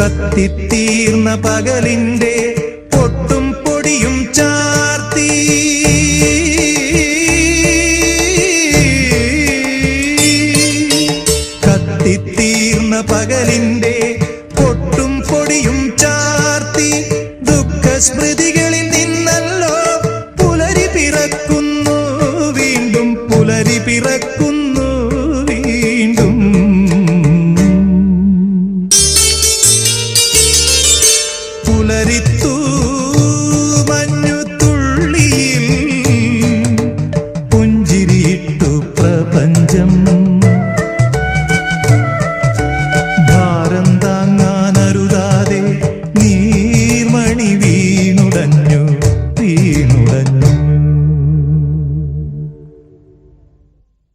കത്തിത്തീർന്ന പകലിന്റെ പൊട്ടും പൊടിയും ചാർത്തി. കത്തിത്തീർന്ന പകലിന്റെ പൊട്ടും പൊടിയും ചാർത്തി. ദുഃഖസ്മൃതികളിൽ നിന്നല്ലോ പുലരി പിറക്കുന്നു. വീണ്ടും പുലരി പിറക്കുന്നു വിതറിത്തു മഞ്ഞുതുള്ളിയിൽ പുഞ്ചിരിയിട്ടു പ്രപഞ്ചം